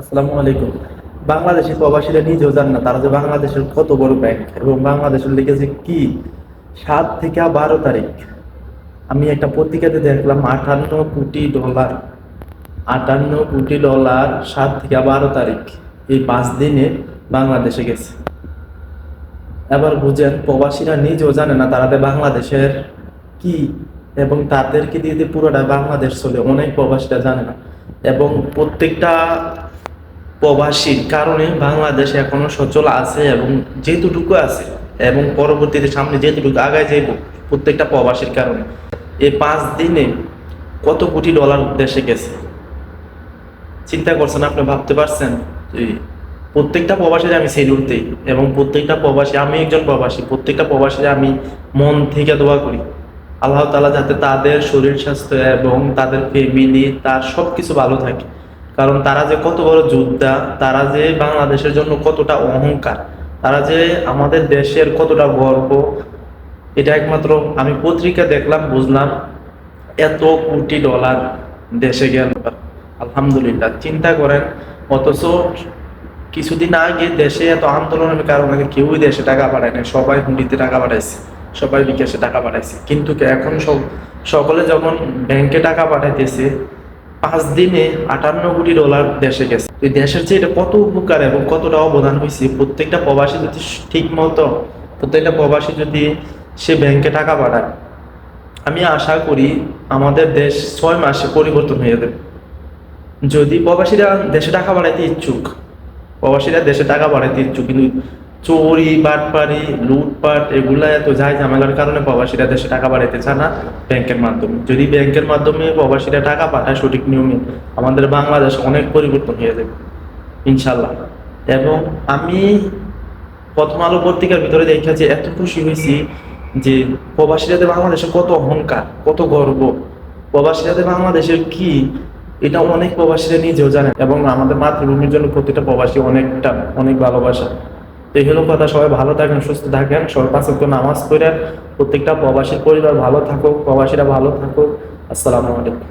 আসসালামু আলাইকুম। বাংলাদেশের প্রবাসীরা নিজেও জান না, তারা যে বাংলাদেশের কত বড় ব্যাংক এবং বাংলাদেশের লিখেছে কি? সাত থেকে বারো তারিখ। আমি একটা পত্রিকাতে দেখলাম, আটান্ন কোটি ডলার আটান্ন কোটি ডলার সাত থেকে বারো তারিখ। এই পাঁচ দিনে বাংলাদেশে গেছে। এবার বুঝেন, প্রবাসীরা নিজেও জানে না তারা যে বাংলাদেশের কি এবং তাদেরকে দিয়ে পুরোটা বাংলাদেশ চলে। অনেক প্রবাসীরা জানে না। এবং প্রত্যেকটা প্রবাসীর কারণে বাংলাদেশ এখনও সচল আছে এবং যেটুকু আছে এবং পরবর্তীতে সামনে যেটুকু আগায় যাইব প্রত্যেকটা প্রবাসীর কারণে। এই পাঁচ দিনে কত কোটি ডলার দেশে গেছে? চিন্তা করছেন আপনি, ভাবতে পারছেন? প্রত্যেকটা প্রবাসীর আমি সেলুট দিই এবং প্রত্যেকটা প্রবাসী, আমি একজন প্রবাসী, প্রত্যেকটা প্রবাসীর আমি মন থেকে দোয়া করি। আল্লাহ তালা যাতে তাদের শরীর স্বাস্থ্য এবং তাদের ফ্যামিলি তার সব কিছু ভালো থাকে। কারণ তারা যে কত বড় যোদ্ধা, তারা যে বাংলাদেশের জন্য কতটা অহংকার, তারা যে আমাদের দেশের কতটা গর্ব, এটা একমাত্র আমি পত্রিকা দেখলাম, বুঝলাম এত কোটি ডলার দেশে গেল। আলহামদুলিল্লাহ, চিন্তা করেন, অথচ কিছুদিন আগে দেশে এত আন্দোলনের কারণে কেউই দেশে টাকা পাঠায় না সবাই হুন্ডিতে টাকা পাঠাইছে, সবাই বিকাশে টাকা পাঠাইছে। কিন্তু এখন সব সকলে যখন ব্যাংকে টাকা পাঠাইতেছে পাঁচ দিনে আটান্ন কোটি ডলার দেশে গেছে। তো দেশের যে এটা কত উপকার এবং কতটা অবদান হয়েছে? প্রত্যেকটা প্রবাসী যদি ঠিক মতো, প্রত্যেকটা প্রবাসী যদি সে ব্যাংকে টাকা পাঠায়, আমি আশা করি আমাদের দেশ ছয় মাসে পরিবর্তন হয়ে যাবে। যদি প্রবাসীরা দেশে টাকা বাড়াইতে ইচ্ছুক, প্রবাসীরা দেশে টাকা বাড়াইতে ইচ্ছুক, কিন্তু চোরি বাটপারি, লুটপাট, এগুলা এত যায় ঝামেলার কারণে প্রবাসীরা দেশে টাকা বাড়াইতে চায় না ব্যাংকের মাধ্যমে। যদি ব্যাংকের মাধ্যমে প্রবাসীরা টাকা পাঠায় সঠিক নিয়মে, আমাদের বাংলাদেশ অনেক পরিবর্তন হয়ে যাবে ইনশাল্লাহ এবং আমি প্রথম আলো পত্রিকার ভিতরে দেখেছি এত খুশি হয়েছি যে প্রবাসীরাদের বাংলাদেশে কত অহংকার, কত গর্ব। প্রবাসীরাদের বাংলাদেশের কি, এটা অনেক প্রবাসীরা নিজেও জানে এবং আমাদের মাতৃভূমির জন্য প্রতিটা প্রবাসী অনেকটা, অনেক ভালোবাসা। তো এই হলো কথা, সবাই ভালো থাকেন, সুস্থ থাকেন সবাই পাঁচ ওয়াক্ত নামাজ পড়ে প্রত্যেকটা প্রবাসীর পরিবার ভালো থাকুক, প্রবাসীরা ভালো থাকুক। আসসালামু আলাইকুম।